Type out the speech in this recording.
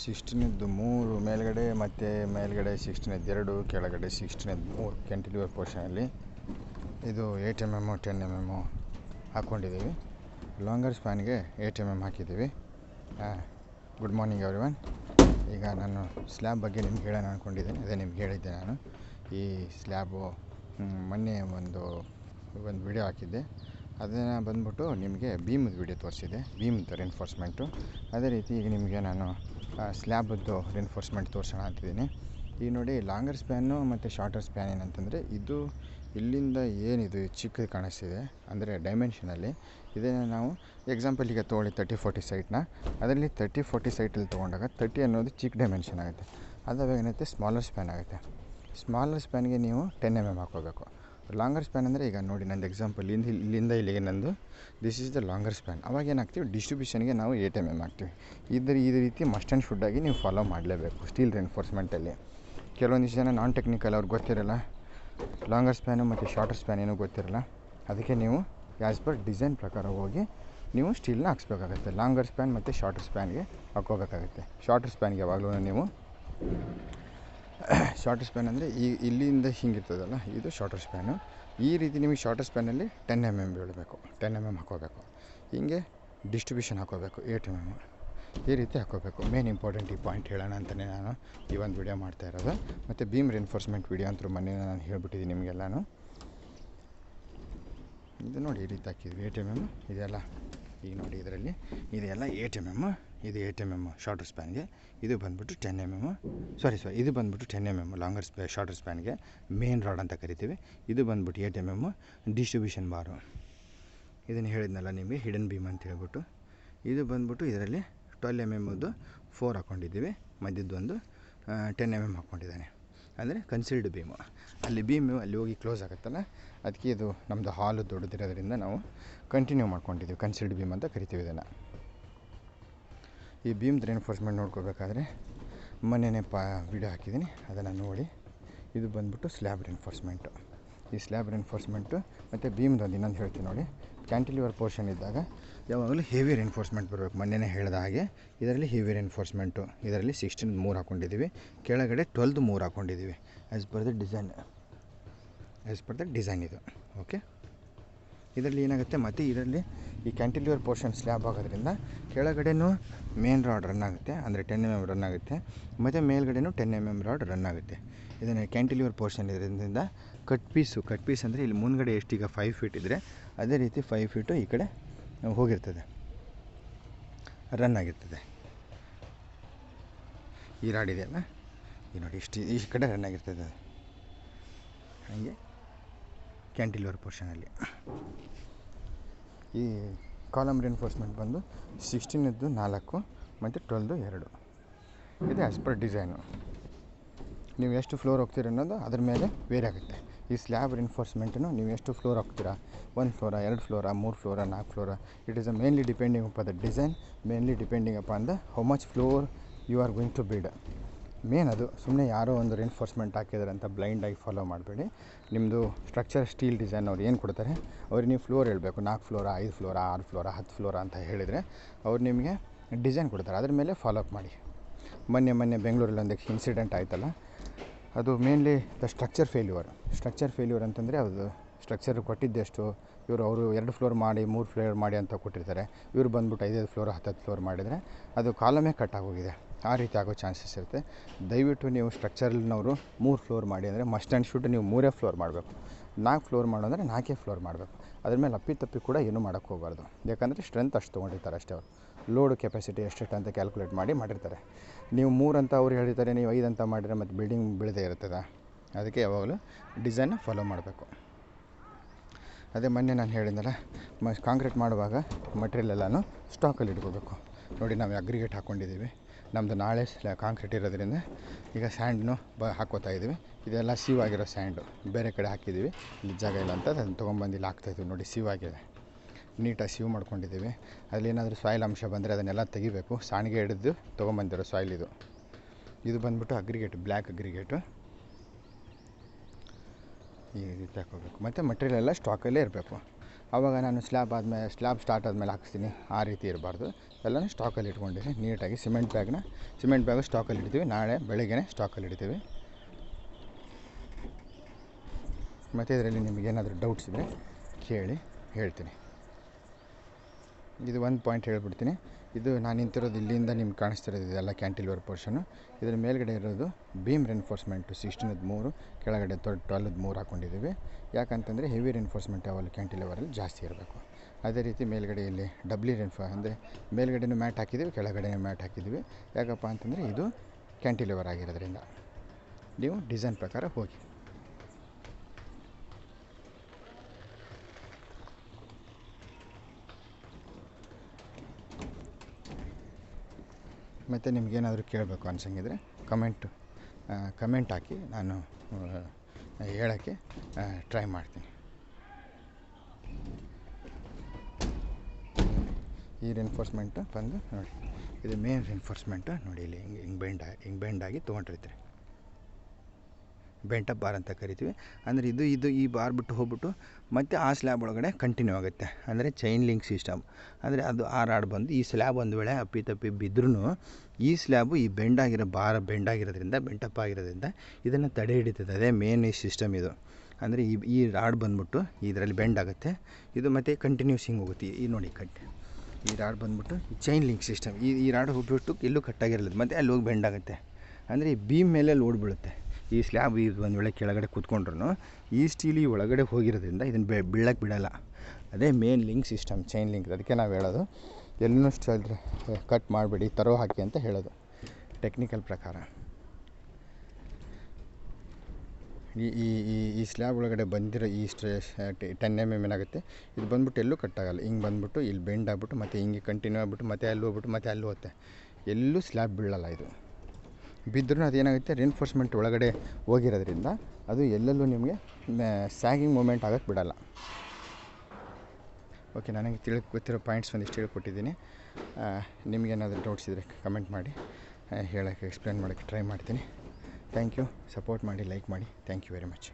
ಸಿಕ್ಸ್ಟೀನದ್ದು ಮೂರು, ಮೇಲ್ಗಡೆ ಮತ್ತು ಮೇಲ್ಗಡೆ ಸಿಕ್ಸ್ಟೀನದ್ದು ಎರಡು, ಕೆಳಗಡೆ ಸಿಕ್ಸ್ಟೀನದ್ದು ಮೂರು ಕ್ಯಾಂಟಿಲಿವರ್ ಪೋರ್ಷನಲ್ಲಿ ಇದು eight M M ten M M ಹಾಕ್ಕೊಂಡಿದ್ದೀವಿ longer ಸ್ಪ್ಯಾನ್ಗೆ ಏಯ್ಟ್ ಎಂ ಎಂ ಹಾಕಿದ್ದೀವಿ. ಗುಡ್ ಮಾರ್ನಿಂಗ್ ಎವ್ರಿ ಒನ್ ಈಗ ನಾನು ಸ್ಲ್ಯಾಬ್ ಬಗ್ಗೆ ನಿಮ್ಗೆ ಹೇಳೋಣ ಅಂದ್ಕೊಂಡಿದ್ದೀನಿ ಅದೇ ನಿಮ್ಗೆ ಹೇಳಿದ್ದೆ ನಾನು. ಈ ಸ್ಲ್ಯಾಬು ಮೊನ್ನೆ ಒಂದು ಒಂದು ವಿಡಿಯೋ ಹಾಕಿದ್ದೆ. ಅದನ್ನು ಬಂದ್ಬಿಟ್ಟು ನಿಮಗೆ ಬೀಮದ ವಿಡಿಯೋ ತೋರಿಸಿದೆ. ಬೀಮ್ದು ರೆನ್ಫೋರ್ಸ್ಮೆಂಟು ಅದೇ ರೀತಿ ಈಗ ನಿಮಗೆ ನಾನು ಸ್ಲ್ಯಾಬದ್ದು ರೆನ್ಫೋರ್ಸ್ಮೆಂಟ್ ತೋರಿಸೋಣ ಅಂತಿದ್ದೀನಿ. ಈಗ ನೋಡಿ ಲಾಂಗರ್ ಸ್ಪ್ಯಾನು ಮತ್ತು ಶಾರ್ಟರ್ ಸ್ಪ್ಯಾನ್ ಏನಂತಂದರೆ ಇದು ಇಲ್ಲಿಂದ ಏನಿದು ಚಿಕ್ಕದು ಕಾಣಿಸ್ತಿದೆ. ಅಂದರೆ ಡೈಮೆನ್ಷನಲ್ಲಿ ಇದನ್ನು ನಾವು ಎಕ್ಸಾಂಪಲ್ ಈಗ ತೊಗೊಳ್ಳಿ ತರ್ಟಿ ಫೋರ್ಟಿ ಸೈಟ್ನ ಅದರಲ್ಲಿ ತರ್ಟಿ ಫೋರ್ಟಿ ಸೈಟಲ್ಲಿ ತೊಗೊಂಡಾಗ ತರ್ಟಿ ಅನ್ನೋದು ಚಿಕ್ಕ ಡೈಮೆನ್ಷನ್ ಆಗುತ್ತೆ. ಅದಾವಾಗ ಏನೈತೆ? ಸ್ಮಾಲರ್ ಸ್ಪ್ಯಾನ್ ಆಗುತ್ತೆ. ಸ್ಮಾಲರ್ ಸ್ಪ್ಯಾನ್ಗೆ ನೀವು ಟೆನ್ ಎಂ ಎಂ ಹಾಕೋಬೇಕು ಲಾಂಗರ್ ಸ್ಪ್ಯಾನ್ ಅಂದರೆ ಈಗ ನೋಡಿ ನಂದು ಎಕ್ಸಾಂಪಲ್ ಇಲ್ಲಿಂದ ಇಲ್ಲಿಂದ ಇಲ್ಲಿಗೆ ನಂದು this is the longer span ಅವಾಗ ಏನಾಗ್ತೀವಿ? ಡಿಸ್ಟ್ರಿಬ್ಯೂಷನ್ಗೆ ನಾವು ಏಟ್ ಎಂ ಎಂ ಹಾಕ್ತೀವಿ. ಇದ್ರ ಈ ರೀತಿ ಮಸ್ಟ್ ಆ್ಯಂಡ್ ಶುಡ್ಡಾಗಿ ನೀವು ಫಾಲೋ ಮಾಡಲೇಬೇಕು ಸ್ಟೀಲ್ ರೆನ್ಫೋರ್ಸ್ಮೆಂಟಲ್ಲಿ ಕೆಲವೊಂದಿಷ್ಟು ಜನ ನಾನ್ ಟೆಕ್ನಿಕಲ್ ಅವ್ರಿಗೆ ಗೊತ್ತಿರಲ್ಲ. ಲಾಂಗರ್ ಸ್ಪ್ಯಾನು ಮತ್ತು ಶಾರ್ಟರ್ ಸ್ಪ್ಯಾನ್ ಏನೂ ಗೊತ್ತಿರಲ್ಲ. ಅದಕ್ಕೆ ನೀವು ಆ್ಯಸ್ ಪರ್ ಡಿಸೈನ್ ಪ್ರಕಾರ ಹೋಗಿ ನೀವು ಸ್ಟೀಲ್ನ ಹಾಕ್ಸ್ಬೇಕಾಗತ್ತೆ. ಲಾಂಗರ್ ಸ್ಪ್ಯಾನ್ ಮತ್ತು ಶಾರ್ಟರ್ ಸ್ಪ್ಯಾನ್ಗೆ ಹಾಕೋಬೇಕಾಗತ್ತೆ ಶಾರ್ಟರ್ ಸ್ಪ್ಯಾನ್ಗೆ ಯಾವಾಗಲೂ ನೀವು ಶಾರ್ಟರ್ ಸ್ಪ್ಯಾನ್ ಅಂದರೆ ಈ ಇಲ್ಲಿಂದ ಹಿಂಗಿರ್ತದಲ್ಲ, ಇದು ಶಾರ್ಟರ್ ಸ್ಪ್ಯಾನು ಈ ರೀತಿ ನಿಮಗೆ ಶಾರ್ಟರ್ ಸ್ಪ್ಯಾನಲ್ಲಿ ಟೆನ್ ಎಂ ಎಂ ಬೀಳಬೇಕು. ಟೆನ್ ಎಂ ಎಂ ಹಾಕೋಬೇಕು. ಹೀಗೆ ಡಿಸ್ಟ್ರಿಬ್ಯೂಷನ್ ಹಾಕೋಬೇಕು ಏಟ್ ಎಂ ಎಂ ಈ ರೀತಿ ಹಾಕೋಬೇಕು. ಮೇನ್ ಇಂಪಾರ್ಟೆಂಟ್ ಈ ಪಾಯಿಂಟ್ ಹೇಳೋಣ ಅಂತಲೇ ನಾನು ಈ ಒಂದು ವಿಡಿಯೋ ಮಾಡ್ತಾ ಇರೋದು. ಮತ್ತು ಬೀಮ್ ರೆನ್ಫೋರ್ಸ್ಮೆಂಟ್ ವಿಡಿಯೋ ಅಂತೂ ಮೊನ್ನೆ ನಾನು ಹೇಳ್ಬಿಟ್ಟಿದ್ದೀನಿ ನಿಮಗೆಲ್ಲನೂ. ಇದು ನೋಡಿ ಈ ರೀತಿ ಹಾಕಿದ್ವಿ ಏಟ್ ಎಂ ಎಂ ಇದೆಲ್ಲ ಈಗ ನೋಡಿ ಇದರಲ್ಲಿ. ಇದೆಲ್ಲ ಏಟ್ ಎಂ ಎಂ ಇದು ಏಟ್ ಎಂ ಎಂ ಶಾರ್ಟರ್ ಸ್ಪ್ಯಾನ್ಗೆ ಇದು ಬಂದುಬಿಟ್ಟು ten M M sorry sorry ಇದು ಬಂದುಬಿಟ್ಟು ಟೆನ್ ಎಂ ಎಂ ಲಾಂಗರ್ ಸ್ಪ್ಯಾ ಶಾರ್ಟರ್ ಸ್ಪ್ಯಾನ್ಗೆ ಮೇನ್ ರಾಡ್ ಅಂತ ಕರಿತೀವಿ. ಇದು ಬಂದುಬಿಟ್ಟು eight M M distribution bar ಇದನ್ನು ಹೇಳಿದ್ನಲ್ಲ ನಿಮಗೆ ಹಿಡನ್ ಬೀಮ್ ಅಂತ ಹೇಳ್ಬಿಟ್ಟು. ಇದು ಬಂದುಬಿಟ್ಟು ಇದರಲ್ಲಿ ಟ್ವೆಲ್ ಎಂ ಎಮ್ಮದ್ದು ಫೋರ್ ಹಾಕ್ಕೊಂಡಿದ್ದೀವಿ ಮಧ್ಯದ್ದೊಂದು ಟೆನ್ ಎಂ ಎಂ ಹಾಕ್ಕೊಂಡಿದ್ದಾನೆ ಅಂದರೆ ಕನ್ಸಿಲ್ಡ್ ಬೀಮು ಅಲ್ಲಿ ಬೀಮು ಅಲ್ಲಿ ಹೋಗಿ ಕ್ಲೋಸ್ ಆಗುತ್ತಲ್ಲ? ಅದಕ್ಕೆ ಇದು ನಮ್ಮದು ಹಾಲು ದೊಡ್ಡದಿರೋದ್ರಿಂದ ನಾವು ಕಂಟಿನ್ಯೂ ಮಾಡ್ಕೊಂಡಿದ್ದೀವಿ. ಕನ್ಸಿಲ್ಡ್ ಬೀಮ್ ಅಂತ ಕರಿತೀವಿ ಇದನ್ನು. ಈ ಬೀಮ್ದು ರೆನ್ಫೋರ್ಸ್ಮೆಂಟ್ ನೋಡ್ಕೋಬೇಕಾದ್ರೆ ಮೊನ್ನೆನೇ ಪಾ ವಿಡಿಯೋ ಹಾಕಿದ್ದೀನಿ. ಅದನ್ನು ನೋಡಿ. ಇದು ಬಂದ್ಬಿಟ್ಟು ಸ್ಲ್ಯಾಬ್ ರೆನ್ಫೋರ್ಸ್ಮೆಂಟು ಈ ಸ್ಲ್ಯಾಬ್ ರೆನ್ಫೋರ್ಸ್ಮೆಂಟು ಮತ್ತು ಬೀಮ್ದೊಂದು ಇನ್ನೊಂದು ಹೇಳ್ತೀನಿ ನೋಡಿ. ಕ್ಯಾಂಟಿಲಿವರ್ ಪೋರ್ಷನ್ ಇದ್ದಾಗ ಯಾವಾಗಲೂ ಹೆವಿ ರೆನ್ಫೋರ್ಸ್ಮೆಂಟ್ ಬರಬೇಕು. ಮೊನ್ನೆನೇ ಹೇಳಿದ ಹಾಗೆ ಇದರಲ್ಲಿ ಹೆವಿ ರೆನ್ಫೋರ್ಸ್ಮೆಂಟು ಇದರಲ್ಲಿ ಸಿಕ್ಸ್ಟೀನ್ ಮೂರು ಹಾಕ್ಕೊಂಡಿದ್ದೀವಿ ಕೆಳಗಡೆ ಟ್ವೆಲ್ದು ಮೂರು ಹಾಕ್ಕೊಂಡಿದ್ದೀವಿ as per the design as per the design ಇದು. ಓಕೆ ಇದರಲ್ಲಿ ಏನಾಗುತ್ತೆ? ಮತ್ತು ಇದರಲ್ಲಿ ಈ ಕ್ಯಾಂಟಿಲಿವರ್ ಪೋರ್ಷನ್ ಸ್ಲ್ಯಾಬ್ ಆಗೋದ್ರಿಂದ ಕೆಳಗಡೆನೂ ಮೇನ್ ರಾಡ್ ರನ್ ಆಗುತ್ತೆ. ಅಂದರೆ ಟೆನ್ ಎಂ ಎಂ ರನ್ ಆಗುತ್ತೆ. ಮತ್ತು ಮೇಲ್ಗಡೆನೂ ten M M rod run ಆಗುತ್ತೆ. ಇದನ್ನು ಕ್ಯಾಂಟಿಲಿವರ್ ಪೋರ್ಷನ್ ಇರೋದ್ರಿಂದ ಕಟ್ ಪೀಸು ಕಟ್ ಪೀಸ್ ಅಂದರೆ ಇಲ್ಲಿ ಮುಂದ್ಗಡೆ ಎಷ್ಟು ಈಗ ಫೈವ್ ಫೀಟ್ ಇದ್ದರೆ ಅದೇ ರೀತಿ ಫೈವ್ ಫೀಟು ಈ ಕಡೆ ಹೋಗಿರ್ತದೆ. ರನ್ ಆಗಿರ್ತದೆ. ಈ ರಾಡ್ ಇದೆಯಲ್ಲ? ಈ ನೋಡಿ ಇಷ್ಟು ಈ ಕಡೆ ರನ್ ಆಗಿರ್ತದೆ ಹಾಗೆ. ಕ್ಯಾಂಟಿಲಿವರ್ ಪೋರ್ಷನಲ್ಲಿ ಈ ಕಾಲಮ್ ರಿಎನ್ಫೋರ್ಸ್ಮೆಂಟ್ ಬಂದು ಸಿಕ್ಸ್ಟೀನದ್ದು ನಾಲ್ಕು, ಮತ್ತು ಟ್ವೆಲ್ದು ಎರಡು. ಇದು ಆ್ಯಸ್ ಪರ್ ಡಿಸೈನು ನೀವು ಎಷ್ಟು ಫ್ಲೋರ್ ಹೋಗ್ತೀರ ಅನ್ನೋದು ಅದ್ರ ಮೇಲೆ ವೇರಿ ಆಗುತ್ತೆ. ಈ ಸ್ಲ್ಯಾಬ್ ರಿನ್ಫೋರ್ಸ್ಮೆಂಟನ್ನು ನೀವು ಎಷ್ಟು ಫ್ಲೋರ್ ಹೋಗ್ತೀರಾ ಒಂದು ಫ್ಲೋರಾ ಎರಡು ಫ್ಲೋರಾ ಮೂರು ಫ್ಲೋರಾ ನಾಲ್ಕು flora it is a mainly depending up the design mainly depending up on the how much floor you are going to build main ಅದು. ಸುಮ್ಮನೆ ಯಾರೋ ಒಂದು ರಿಇನ್ಫೋರ್ಸ್ಮೆಂಟ್ ಹಾಕಿದ್ದಾರೆ ಅಂತ ಬ್ಲೈಂಡಾಗಿ ಫಾಲೋ ಮಾಡಬೇಡಿ. ನಿಮ್ಮದು ಸ್ಟ್ರಕ್ಚರ್ ಸ್ಟೀಲ್ ಡಿಸೈನ್ ಅವ್ರು ಏನು ಕೊಡ್ತಾರೆ? ಅವ್ರಿಗೆ ನೀವು ಫ್ಲೋರ್ ಹೇಳಬೇಕು. ನಾಲ್ಕು ಫ್ಲೋರಾ ಐದು ಫ್ಲೋರಾ ಆರು ಫ್ಲೋರಾ ಹತ್ತು ಫ್ಲೋರ ಅಂತ ಹೇಳಿದರೆ ಅವ್ರು ನಿಮಗೆ ಡಿಸೈನ್ ಕೊಡ್ತಾರೆ. ಅದ್ರ ಮೇಲೆ ಫಾಲೋ ಅಪ್ ಮಾಡಿ. ಮೊನ್ನೆ ಮೊನ್ನೆ ಬೆಂಗಳೂರಲ್ಲಿ ಒಂದು ಇನ್ಸಿಡೆಂಟ್ ಆಯ್ತಲ್ಲ? ಅದು mainly the structure failure structure failure ಅಂತಂದರೆ ಅದು ಸ್ಟ್ರಕ್ಚರ್ ಕೊಟ್ಟಿದ್ದೆಷ್ಟು ಇವರು ಅವರು ಎರಡು ಫ್ಲೋರ್ ಮಾಡಿ, ಮೂರು ಫ್ಲೋರ್ ಮಾಡಿ ಅಂತ ಕೊಟ್ಟಿರ್ತಾರೆ. ಇವರು ಬಂದ್ಬಿಟ್ಟು ಐದೈದು ಫ್ಲೋರ್ ಹತ್ತತ್ತು ಫ್ಲೋರ್ ಮಾಡಿದರೆ ಅದು ಕಾಲಮೇ ಕಟ್ ಆಗೋಗಿದೆ. ಆ ರೀತಿ ಆಗೋ ಚಾನ್ಸಸ್ ಇರುತ್ತೆ. ದಯವಿಟ್ಟು ನೀವು ಸ್ಟ್ರಕ್ಚರ್ನವರು ಮೂರು ಫ್ಲೋರ್ ಮಾಡಿ ಅಂದರೆ ಮಸ್ಟ್ ಆ್ಯಂಡ್ ಶೂಟ್ ನೀವು ಮೂರೇ ಫ್ಲೋರ್ ಮಾಡಬೇಕು. ನಾಲ್ಕು ಫ್ಲೋರ್ ಮಾಡೋದಂದರೆ ನಾಲ್ಕೇ ಫ್ಲೋರ್ ಮಾಡಬೇಕು. ಅದ್ರ ಮೇಲೆ ಅಪ್ಪಿ ತಪ್ಪಿ ಕೂಡ ಏನು ಮಾಡೋಕ್ಕೆ ಹೋಗಬಾರ್ದು. ಯಾಕಂದರೆ ಸ್ಟ್ರೆಂತ್ ಅಷ್ಟು ತೊಗೊಂಡಿರ್ತಾರೆ ಅಷ್ಟೇ ಅವರು. ಲೋಡ್ ಕೆಪಾಸಿಟಿ ಎಷ್ಟೆಷ್ಟು ಅಂತ ಕ್ಯಾಲ್ಕುಲೇಟ್ ಮಾಡಿ ಮಾಡಿರ್ತಾರೆ. ನೀವು ಮೂರು ಅಂತ ಅವ್ರು ಹೇಳಿರ್ತಾರೆ ನೀವು ಐದು ಅಂತ ಮಾಡಿದರೆ ಮತ್ತು ಬಿಲ್ಡಿಂಗ್ ಬೀಳದೇ ಇರ್ತದೆ ಅದಕ್ಕೆ ಯಾವಾಗಲೂ ಡಿಸೈನ್ನ ಫಾಲೋ ಮಾಡಬೇಕು. ಅದೇ ಮೊನ್ನೆ ನಾನು ಹೇಳಿದ್ನಲ್ಲ, ಮ ಕಾಂಕ್ರೀಟ್ ಮಾಡುವಾಗ ಮಟ್ರಿಯಲ್ ಎಲ್ಲನೂ ಸ್ಟಾಕಲ್ಲಿ ಇಟ್ಕೋಬೇಕು. ನೋಡಿ ನಾವು ಅಗ್ರಿಗೇಟ್ ಹಾಕ್ಕೊಂಡಿದ್ದೀವಿ ನಮ್ಮದು ನಾಳೆ ಕಾಂಕ್ರೀಟ್ ಇರೋದ್ರಿಂದ ಈಗ ಸ್ಯಾಂಡ್ನು ಬ, ಹಾಕೋತಾ ಇದ್ದೀವಿ. ಇದೆಲ್ಲ ಸೀವ್ ಆಗಿರೋ ಸ್ಯಾಂಡು. ಬೇರೆ ಕಡೆ ಹಾಕಿದ್ದೀವಿ. ಇಲ್ಲಿ ಜಾಗ ಇಲ್ಲ ಅಂತ ಅದನ್ನು ತೊಗೊಂಬಂದು ಇಲ್ಲಿ ಹಾಕ್ತಾಯಿದ್ದೀವಿ ನೋಡಿ ಸೀವ್ ಆಗಿದೆ ನೀಟಾಗಿ ಸೀವ್ ಮಾಡ್ಕೊಂಡಿದ್ದೀವಿ. ಏನಾದರೂ ಸಾಯಿಲ್ ಅಂಶ ಬಂದರೆ ಅದನ್ನೆಲ್ಲ ತೆಗಿಬೇಕು. ಸಾಣಿಗೆ ಹಿಡಿದು ತೊಗೊಂಬಂದಿರೋ ಸಾಯಿಲ್ ಇದು. ಇದು ಬಂದ್ಬಿಟ್ಟು ಅಗ್ರಿಗೇಟ್ ಬ್ಲ್ಯಾಕ್ ಅಗ್ರಿಗೇಟು ಈ ರೀತಿ ಹಾಕೋಬೇಕು ಮತ್ತು ಮಟೀರಿಯಲ್ ಎಲ್ಲ ಸ್ಟಾಕಲ್ಲೇ ಇರಬೇಕು. ಆವಾಗ ನಾನು ಸ್ಲ್ಯಾಬ್ ಆದಮೇಲೆ ಸ್ಲ್ಯಾಬ್ ಸ್ಟಾರ್ಟ್ ಆದಮೇಲೆ ಹಾಕಿಸ್ತೀನಿ. ಆ ರೀತಿ ಇರಬಾರ್ದು. ಎಲ್ಲನೂ ಸ್ಟಾಕಲ್ಲಿ ಇಟ್ಕೊಂಡಿದ್ದೀನಿ ನೀಟಾಗಿ ಸಿಮೆಂಟ್ ಬ್ಯಾಗ್ನ ಸಿಮೆಂಟ್ ಬ್ಯಾಗು ಸ್ಟಾಕಲ್ಲಿ ಇಡ್ತೀವಿ. ನಾಳೆ ಬೆಳಗ್ಗೆನೇ ಸ್ಟಾಕಲ್ಲಿ ಇಡ್ತೀವಿ. ಮತ್ತು ಇದರಲ್ಲಿ ನಿಮಗೇನಾದರೂ ಡೌಟ್ಸ್ ಇದ್ದರೆ ಕೇಳಿ ಹೇಳ್ತೀನಿ. ಇದು ಒಂದು ಪಾಯಿಂಟ್ ಹೇಳ್ಬಿಡ್ತೀನಿ. ಇದು ನಾನು ನಿಂತಿರೋದು ಇಲ್ಲಿಂದ ನಿಮ್ಗೆ ಕಾಣಿಸ್ತಿರೋದು ಇದೆಲ್ಲ ಕ್ಯಾಂಟಿಲಿವರ್ ಪೋರ್ಷನು ಇದರ ಮೇಲ್ಗಡೆ ಇರೋದು ಬೀಮ್ ರೆನ್ಫೋರ್ಸ್ಮೆಂಟು ಸಿಕ್ಸ್ಟೀನದ್ದು ಮೂರು, ಕೆಳಗಡೆ ಟ್ವೆಲ್ವದ್ದು ಮೂರು ಹಾಕ್ಕೊಂಡಿದ್ದೀವಿ ಯಾಕಂತಂದರೆ ಹೆವಿ ರೆನ್ಫೋರ್ಸ್ಮೆಂಟ್ ಯಾವಲ್ಲ ಕ್ಯಾಂಟಿಲಿವರಲ್ಲಿ ಜಾಸ್ತಿ ಇರಬೇಕು. ಅದೇ ರೀತಿ ಮೇಲ್ಗಡೆ ಇಲ್ಲಿ ಡಬ್ಲಿ ರೆನ್ಫೋ ಅಂದರೆ ಮೇಲ್ಗಡೆನೂ ಮ್ಯಾಟ್ ಹಾಕಿದ್ದೀವಿ, ಕೆಳಗಡೆನೂ ಮ್ಯಾಟ್ ಹಾಕಿದ್ದೀವಿ. ಯಾಕಪ್ಪ ಅಂತಂದರೆ ಇದು ಕ್ಯಾಂಟಿಲಿವರ್ ಆಗಿರೋದ್ರಿಂದ. ನೀವು ಡಿಸೈನ್ ಪ್ರಕಾರ ಹೋಗಿ. ಮತ್ತು ನಿಮಗೇನಾದರೂ ಕೇಳಬೇಕು ಅನ್ಸಂಗಿದ್ರೆ ಕಮೆಂಟು ಕಮೆಂಟ್ ಹಾಕಿ ನಾನು ಹೇಳೋಕ್ಕೆ ಟ್ರೈ ಮಾಡ್ತೀನಿ. ಈ ರೆನ್ಫೋರ್ಸ್ಮೆಂಟು ಬಂದು ನೋಡಿ, ಇದು ಮೇನ್ ರೆನ್ಫೋರ್ಸ್ಮೆಂಟು ನೋಡಿ ಇಲ್ಲಿ ಹಿಂಗೆ ಹಿಂಗೆ ಬೆಂಡ್ ಹಿಂಗೆ ಬೆಂಡಾಗಿ ತೊಗೊಂಡಿರ್ತೀರಿ. ಬೆಂಟ ಬಾರ್ ಅಂತ ಕರಿತೀವಿ. ಅಂದರೆ ಇದು ಇದು ಈ ಬಾರ್ ಬಿಟ್ಟು ಹೋಗ್ಬಿಟ್ಟು ಮತ್ತೆ ಆ ಸ್ಲ್ಯಾಬ್ ಒಳಗಡೆ ಕಂಟಿನ್ಯೂ ಆಗುತ್ತೆ. ಅಂದರೆ ಚೈನ್ ಲಿಂಕ್ ಸಿಸ್ಟಮ್ ಅಂದರೆ ಅದು ಆ ರಾಡ್ ಬಂದು ಈ ಸ್ಲ್ಯಾಬ್ ಒಂದು ವೇಳೆ ಅಪ್ಪಿ ತಪ್ಪಿ ಬಿದ್ದರೂ ಈ ಸ್ಲ್ಯಾಬು ಈ ಬೆಂಡಾಗಿರೋ ಬಾರ್ ಬೆಂಡಾಗಿರೋದ್ರಿಂದ ಬೆಂಡ್ ಆಗಿರೋದ್ರಿಂದ ಇದನ್ನು ತಡೆ ಹಿಡಿತದೆ. ಅದೇ ಮೇನ್ ಈ ಸಿಸ್ಟಮ್ ಇದು. ಅಂದರೆ ಈ ಈ ರಾಡ್ ಬಂದ್ಬಿಟ್ಟು ಇದರಲ್ಲಿ ಬೆಂಡ್ ಆಗುತ್ತೆ. ಇದು ಮತ್ತೆ ಕಂಟಿನ್ಯೂಸ್ ಹಿಂಗೆ ಹೋಗುತ್ತೆ. ಈ ನೋಡಿ ಕಟ್. ಈ ರಾಡ್ ಬಂದ್ಬಿಟ್ಟು ಚೈನ್ ಲಿಂಕ್ ಸಿಸ್ಟಮ್ ಈ ಈ ರಾಡ್ ಹೋಗ್ಬಿಟ್ಟು ಎಲ್ಲೂ ಕಟ್ಟಾಗಿರಲ್ಲ ಮತ್ತು ಅಲ್ಲಿ ಹೋಗಿ ಬೆಂಡ್ ಆಗುತ್ತೆ. ಅಂದರೆ ಈ ಬೀಮ್ ಮೇಲೆ ಲೋಡ್ ಬೀಳುತ್ತೆ. ಈ ಸ್ಲ್ಯಾಬ್ ಇದು ಒಂದು ವೇಳೆ ಕೆಳಗಡೆ ಕೂತ್ಕೊಂಡ್ರು ಈ ಸ್ಟೀಲ್ ಈ ಒಳಗಡೆ ಹೋಗಿರೋದ್ರಿಂದ ಇದನ್ನು ಬೆ ಬೀಳಕ್ಕೆ ಬಿಡೋಲ್ಲ. ಅದೇ main link system chain link ಅದಕ್ಕೆ ನಾವು ಹೇಳೋದು ಎಲ್ಲೂ ಸ್ಟೈಲ್ ಕಟ್ ಮಾಡಬೇಡಿ, ತರೋ ಹಾಕಿ ಅಂತ ಹೇಳೋದು. ಟೆಕ್ನಿಕಲ್ ಪ್ರಕಾರ. ಈ ಈ ಈ ಈ ಸ್ಲ್ಯಾಬ್ ಒಳಗಡೆ ಬಂದಿರೋ ಈ ಸ್ಟ್ರೇ ಟೆನ್ ಎಂ ಎಂ ಏನಾಗುತ್ತೆ? ಇದು ಬಂದ್ಬಿಟ್ಟು ಎಲ್ಲೂ ಕಟ್ಟಾಗಲ್ಲ ಹಿಂಗೆ ಬಂದ್ಬಿಟ್ಟು, ಇಲ್ಲಿ ಬೆಂಡ್ ಆಗ್ಬಿಟ್ಟು, ಮತ್ತು ಹಿಂಗೆ ಕಂಟಿನ್ಯೂ ಆಗ್ಬಿಟ್ಟು, ಮತ್ತೆ ಅಲ್ಲಿ ಹೋಗ್ಬಿಟ್ಟು, ಮತ್ತೆ ಅಲ್ಲಿ ಹೋಗುತ್ತೆ. ಎಲ್ಲೂ ಸ್ಲ್ಯಾಬ್ ಬೀಳಲ್ಲ ಇದು. ಬಿದ್ದರೂ ಅದೇನಾಗುತ್ತೆ ರಿಇನ್ಫೋರ್ಸ್ಮೆಂಟ್ ಒಳಗಡೆ ಹೋಗಿರೋದ್ರಿಂದ ಅದು ಎಲ್ಲೆಲ್ಲೂ ನಿಮಗೆ ಸ್ಯಾಗಿಂಗ್ ಮೂಮೆಂಟ್ ಆಗೋಕ್ಕೆ ಬಿಡೋಲ್ಲ. ಓಕೆ ನನಗೆ ತಿಳಿ, ಗೊತ್ತಿರೋ ಪಾಯಿಂಟ್ಸ್ ಒಂದಿಷ್ಟು ಹೇಳ್ಕೊಟ್ಟಿದ್ದೀನಿ. ನಿಮಗೇನಾದರೂ ಡೌಟ್ಸ್ ಇದ್ದರೆ ಕಮೆಂಟ್ ಮಾಡಿ. ಹೇಳೋಕ್ಕೆ ಎಕ್ಸ್ಪ್ಲೇನ್ ಮಾಡೋಕ್ಕೆ ಟ್ರೈ ಮಾಡ್ತೀನಿ. ಥ್ಯಾಂಕ್ ಯು ಸಪೋರ್ಟ್ ಮಾಡಿ ಲೈಕ್ ಮಾಡಿ. Thank you very much